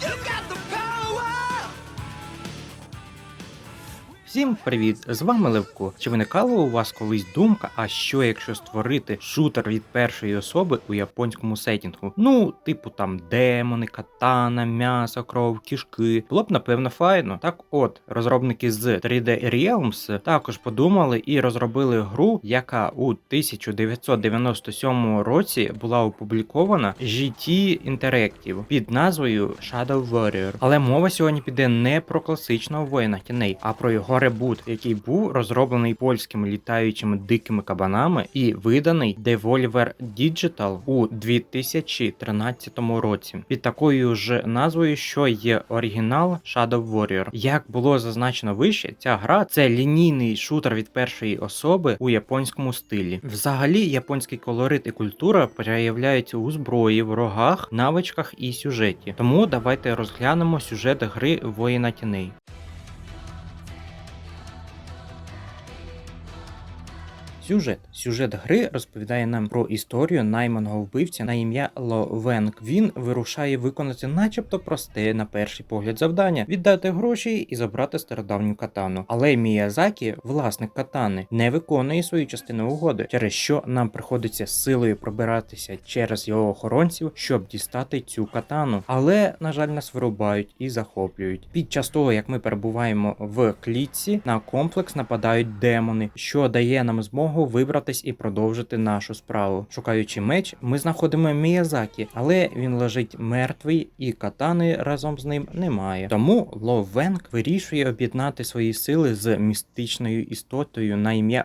You got Всім привіт! З вами Левко. Чи виникала у вас колись думка, а що якщо створити шутер від першої особи у японському сетінгу? Ну, типу там демони, катана, м'ясо, кров, кішки. Було б напевно файно. Так от, розробники з 3D Realms також подумали і розробили гру, яка у 1997 році була опублікована GT Interactive під назвою Shadow Warrior. Але мова сьогодні піде не про класичного воїна тіней, а про його ребут, який був розроблений польськими літаючими дикими кабанами і виданий Devolver Digital у 2013 році під такою ж назвою, що є оригінал Shadow Warrior. Як було зазначено вище, ця гра це лінійний шутер від першої особи у японському стилі. Взагалі, японський колорит і культура проявляються у зброї, ворогах, навичках і сюжеті. Тому давайте розглянемо сюжет гри Воїна тіней. Сюжет. Сюжет гри розповідає нам про історію найманого вбивця на ім'я Ло Венг. Він вирушає виконати, начебто, просте на перший погляд завдання віддати гроші і забрати стародавню катану. Але Міязакі, власник катани, не виконує свою частину угоди, через що нам приходиться силою пробиратися через його охоронців, щоб дістати цю катану. Але, на жаль, нас вирубають і захоплюють. Під час того, як ми перебуваємо в клітці, на комплекс нападають демони, що дає нам змогу вибратись і продовжити нашу справу. Шукаючи меч, ми знаходимо Міязакі, але він лежить мертвий і катани разом з ним немає. Тому Ло Венг вирішує об'єднати свої сили з містичною істотою на ім'я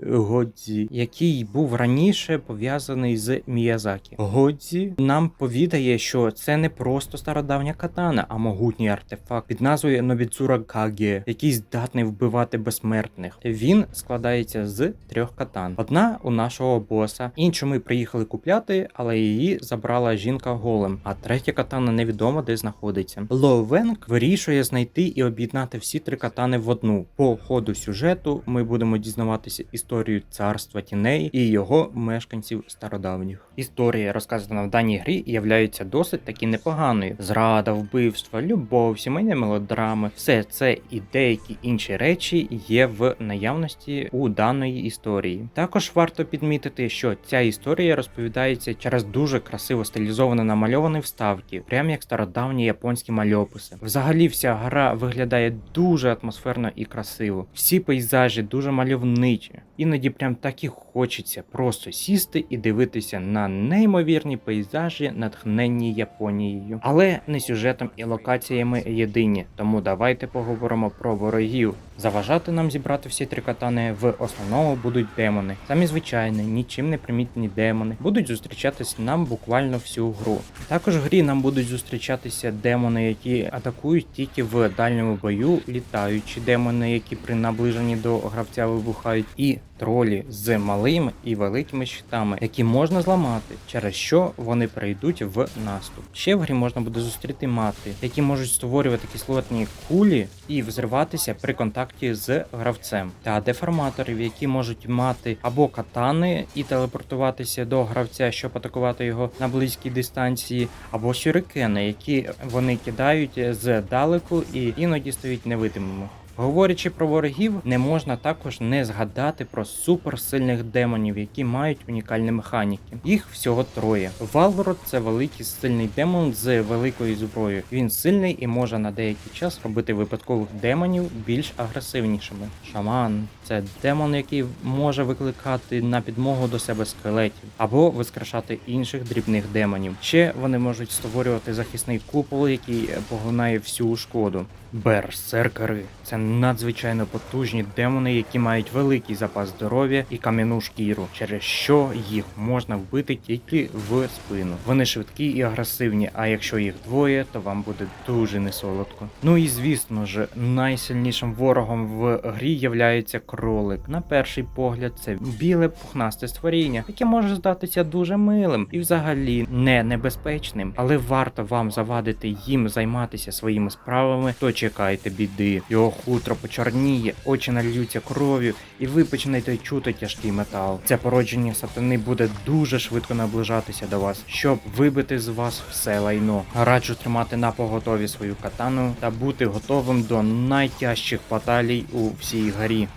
Годзі, який був раніше пов'язаний з Міязакі. Годзі нам повідає, що це не просто стародавня катана, а могутній артефакт під назвою Нобіцура Каге, який здатний вбивати безсмертних. Він складається з трьох катан. Одна у нашого боса, іншу ми приїхали купляти, але її забрала жінка голем. А третя катана невідомо де знаходиться. Ло Венг вирішує знайти і об'єднати всі три катани в одну. По ходу сюжету ми будемо дізнаватися історію царства тіней і його мешканців стародавніх. Історія, розказана в даній грі, являється досить таки непоганою: зрада, вбивства, любов, сімейні мелодрами, все це і деякі інші речі є в наявності у даної історії. Також варто підмітити, що ця історія розповідається через дуже красиво стилізовано намальовані вставки, прям як стародавні японські мальописи. Взагалі, вся гра виглядає дуже атмосферно і красиво. Всі пейзажі дуже мальовничі. Іноді прям так і хочеться просто сісти і дивитися на неймовірні пейзажі, натхненні Японією, але не сюжетом і локаціями єдині. Тому давайте поговоримо про ворогів. Заважати нам зібрати всі три катани в основному будуть демони. Самі звичайні, нічим не примітні демони будуть зустрічатись нам буквально всю гру. Також в грі нам будуть зустрічатися демони, які атакують тільки в дальньому бою, літаючі демони, які при наближенні до гравця вибухають, і тролі з малими і великими щитами, які можна зламати, через що вони перейдуть в наступ. Ще в грі можна буде зустріти мати, які можуть створювати кислотні кулі і взриватися при контакті з гравцем, та деформаторів, які можуть мати або катани і телепортуватися до гравця, щоб атакувати його на близькій дистанції, або сюрикени, які вони кидають здалеку і іноді стають невидимими. Говорячи про ворогів, не можна також не згадати про суперсильних демонів, які мають унікальні механіки. Їх всього троє. Валворот це великий сильний демон з великою зброєю. Він сильний і може на деякий час робити випадкових демонів більш агресивнішими. Шаман це демон, який може викликати на підмогу до себе скелетів або воскрешати інших дрібних демонів. Ще вони можуть створювати захисний купол, який поглинає всю шкоду. Берсеркери це надзвичайно потужні демони, які мають великий запас здоров'я і кам'яну шкіру, через що їх можна вбити тільки в спину. Вони швидкі і агресивні, а якщо їх двоє, то вам буде дуже несолодко. Ну і звісно ж, найсильнішим ворогом в грі являється кролик. На перший погляд, це біле пухнасте створіння, яке може здатися дуже милим і взагалі не небезпечним, але варто вам завадити їм займатися своїми справами, то чекайте біди. Його хутро почорніє, очі нальються кров'ю, і ви почнете чути тяжкий метал. Це породження сатани буде дуже швидко наближатися до вас, щоб вибити з вас все лайно. Раджу тримати на поготові свою катану та бути готовим до найтяжчих баталій у всій грі.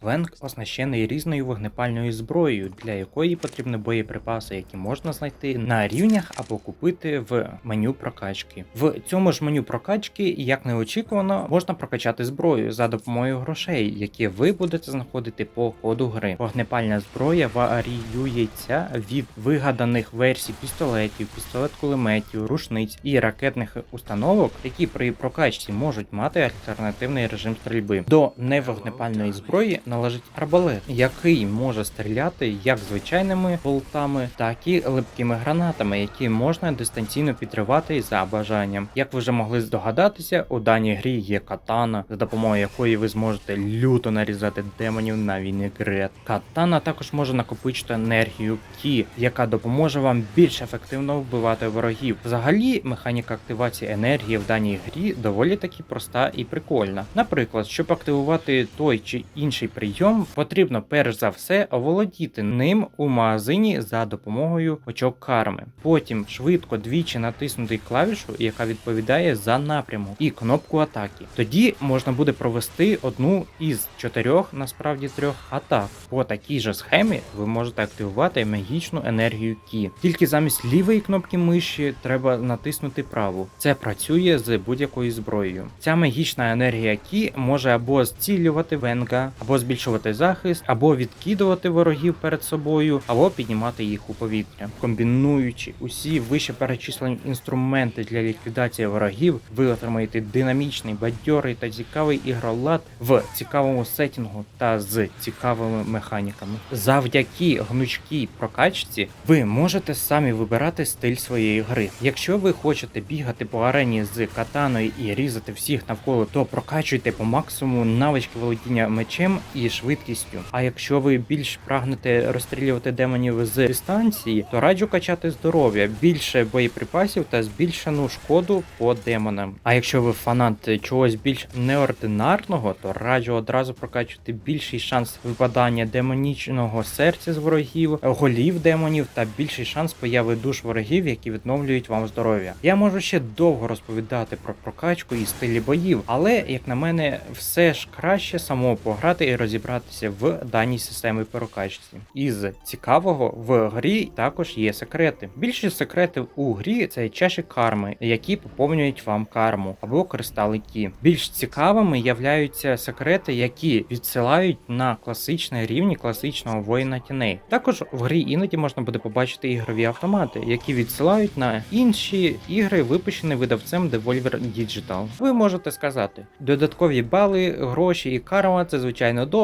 Венг оснащений різною вогнепальною зброєю, для якої потрібні боєприпаси, які можна знайти на рівнях або купити в меню прокачки. В цьому ж меню прокачки, як неочікувано, можна прокачати зброю за допомогою грошей, які ви будете знаходити по ходу гри. Вогнепальна зброя варіюється від вигаданих версій пістолетів, пістолет-кулеметів, рушниць і ракетних установок, які при прокачці можуть мати альтернативний режим стрільби. До невогнепальної зброї належить арбалет, який може стріляти як звичайними болтами, так і липкими гранатами, які можна дистанційно підривати за бажанням. Як ви вже могли здогадатися, у даній грі є катана, за допомогою якої ви зможете люто нарізати демонів на вінегрет. Катана також може накопичити енергію кі, яка допоможе вам більш ефективно вбивати ворогів. Взагалі, механіка активації енергії в даній грі доволі таки проста і прикольна. Наприклад, щоб активувати той чи інший прийом, потрібно перш за все оволодіти ним у магазині за допомогою очок карми. Потім швидко двічі натиснути клавішу, яка відповідає за напрямок, і кнопку атаки. Тоді можна буде провести одну із чотирьох, насправді трьох атак. По такій же схемі ви можете активувати магічну енергію Кі. Тільки замість лівої кнопки миші треба натиснути праву. Це працює з будь-якою зброєю. Ця магічна енергія Кі може або зцілювати венга, або збільшувати захист, або відкидувати ворогів перед собою, або піднімати їх у повітря. Комбінуючи усі вище перечислені інструменти для ліквідації ворогів, ви отримаєте динамічний, бадьорий та цікавий ігролад в цікавому сетінгу та з цікавими механіками. Завдяки гнучкій прокачці ви можете самі вибирати стиль своєї гри. Якщо ви хочете бігати по арені з катаною і різати всіх навколо, то прокачуйте по максимуму навички володіння мечем і швидкістю. А якщо ви більш прагнете розстрілювати демонів з дистанції, то раджу качати здоров'я, більше боєприпасів та збільшену шкоду по демонам. А якщо ви фанат чогось більш неординарного, то раджу одразу прокачувати більший шанс випадання демонічного серця з ворогів, голів демонів та більший шанс появи душ ворогів, які відновлюють вам здоров'я. Я можу ще довго розповідати про прокачку і стилі боїв, але як на мене, все ж краще само пограти і розібратися в даній системі прокачці. Із цікавого в грі також є секрети. Більшість секретів у грі це чаші карми, які поповнюють вам карму або кристали кі. Більш цікавими являються секрети, які відсилають на класичні рівні класичного воїна тіней. Також в грі іноді можна буде побачити ігрові автомати, які відсилають на інші ігри, випущені видавцем Devolver Digital. Ви можете сказати, додаткові бали, гроші і карма це звичайно добре.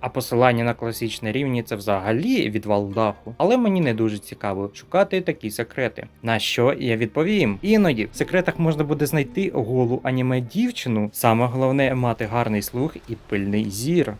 А посилання на класичні рівні це взагалі відвал даху. Але мені не дуже цікаво шукати такі секрети. На що я відповім? Іноді в секретах можна буде знайти голу аніме дівчину. Саме головне мати гарний слух і пильний зір.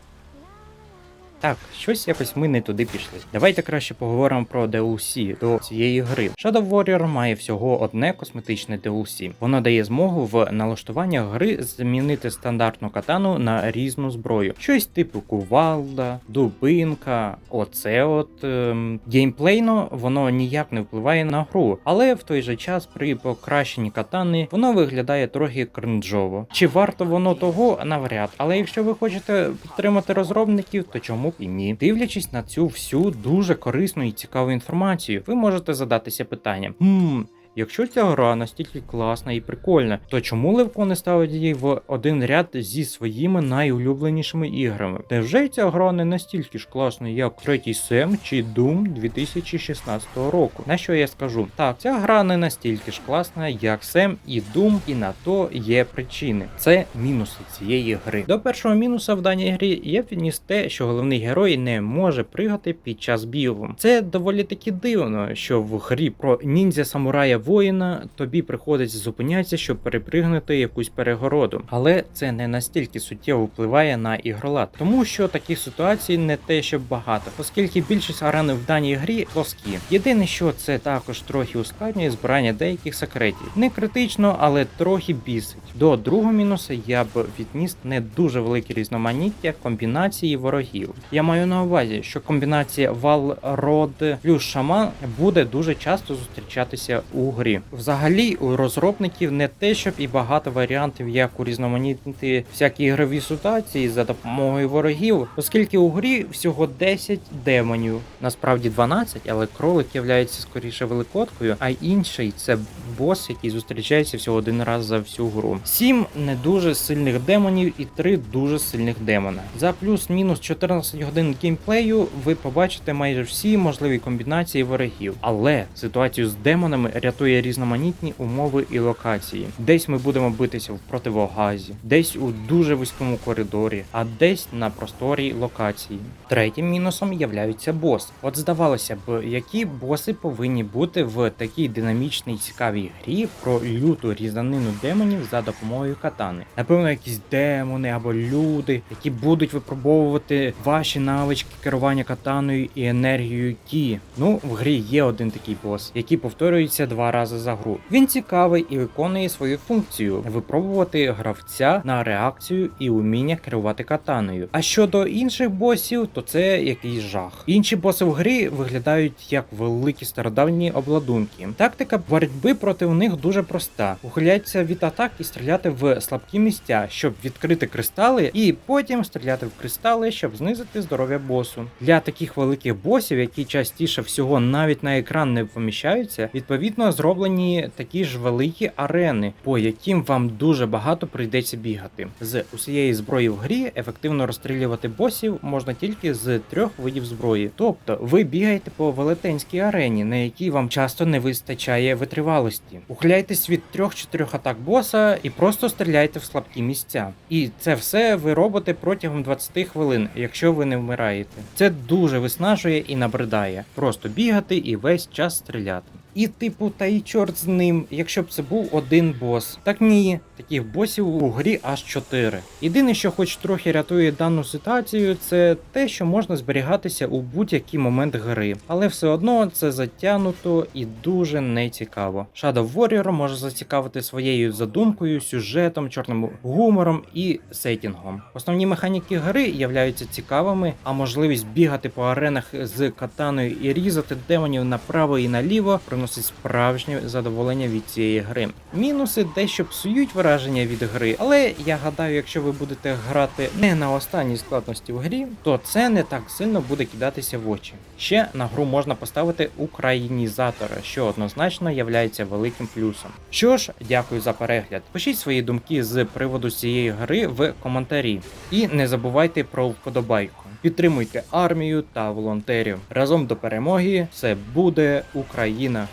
Так, щось якось ми не туди пішли. Давайте краще поговоримо про DLC до цієї гри. Shadow Warrior має всього одне косметичне DLC. Воно дає змогу в налаштуваннях гри змінити стандартну катану на різну зброю. Щось типу кувалда, дубинка, оце от ем, геймплейно воно ніяк не впливає на гру, але в той же час при покращенні катани воно виглядає трохи кринжово. Чи варто воно того навряд, але якщо ви хочете підтримати розробників, то чому і ні? Дивлячись на цю всю дуже корисну і цікаву інформацію, ви можете задатися питанням: хм, Якщо ця гра настільки класна і прикольна, то чому Левко не ставить її в один ряд зі своїми найулюбленішими іграми? Невже ця гра не настільки ж класна, як третій Сем чи Doom 2016 року? На що я скажу? Так, ця гра не настільки ж класна, як Сем і Doom, і на то є причини. Це мінуси цієї гри. До першого мінуса в даній грі є відніс те, що головний герой не може пригати під час бігу. Це доволі таки дивно, що в грі про ніндзя самурая воїна, тобі приходиться зупинятися, щоб перепригнути якусь перегороду. Але це не настільки суттєво впливає на ігролад, тому що таких ситуацій не те, щоб багато, оскільки більшість арен в даній грі плоскі. Єдине, що це також трохи ускладнює збирання деяких секретів. Не критично, але трохи бісить. До другого мінуса я б відніс не дуже велике різноманіття комбінації ворогів. Я маю на увазі, що комбінація вал род плюс шаман буде дуже часто зустрічатися у грі. Взагалі, у розробників не те, щоб і багато варіантів, як урізноманітнити всякі ігрові ситуації за допомогою ворогів, оскільки у грі всього 10 демонів, насправді 12, але кролик являється скоріше великодкою, а інший це бос, який зустрічається всього один раз за всю гру. Сім не дуже сильних демонів і три дуже сильних демона. За плюс-мінус 14 годин геймплею ви побачите майже всі можливі комбінації ворогів, але ситуацію з демонами рятує різноманітні умови і локації. Десь ми будемо битися в противогазі, десь у дуже вузькому коридорі, а десь на просторій локації. Третім мінусом являється бос. От здавалося б, які боси повинні бути в такій динамічній цікавій грі про люту різанину демонів за допомогою катани. Напевно, якісь демони або люди, які будуть випробовувати ваші навички керування катаною і енергією кі. Ну, в грі є один такий бос, який повторюється два рази за гру. Він цікавий і виконує свою функцію випробувати гравця на реакцію і уміння керувати катаною. А щодо інших босів, то це якийсь жах. Інші боси в грі виглядають як великі стародавні обладунки. Тактика боротьби проти них дуже проста: ухиляться від атак і стріляти в слабкі місця, щоб відкрити кристали, і потім стріляти в кристали, щоб знизити здоров'я босу. Для таких великих босів, які частіше всього навіть на екран не поміщаються, відповідно зроблені такі ж великі арени, по яким вам дуже багато прийдеться бігати. З усієї зброї в грі ефективно розстрілювати босів можна тільки з трьох видів зброї. Тобто ви бігаєте по велетенській арені, на якій вам часто не вистачає витривалості. Ухиляйтесь від трьох-чотирьох атак боса і просто стріляйте в слабкі місця. І це все ви робите протягом 20 хвилин, якщо ви не вмираєте. Це дуже виснажує і набридає. Просто бігати і весь час стріляти. І типу, та й чорт з ним, якщо б це був один бос. Так ні, таких босів у грі аж 4. Єдине, що хоч трохи рятує дану ситуацію, це те, що можна зберігатися у будь-який момент гри, але все одно це затягнуто і дуже нецікаво. Shadow Warrior може зацікавити своєю задумкою, сюжетом, чорним гумором і сетінгом. Основні механіки гри являються цікавими, а можливість бігати по аренах з катаною і різати демонів направо і наліво приносить справжнє задоволення від цієї гри. Мінуси дещо псують враження від гри, але я гадаю, якщо ви будете грати не на останній складності в грі, то це не так сильно буде кидатися в очі. Ще на гру можна поставити українізатора, що однозначно являється великим плюсом. Що ж, дякую за перегляд. Пишіть свої думки з приводу цієї гри в коментарі. І не забувайте про вподобайку. Підтримуйте армію та волонтерів. Разом до перемоги. Це буде Україна.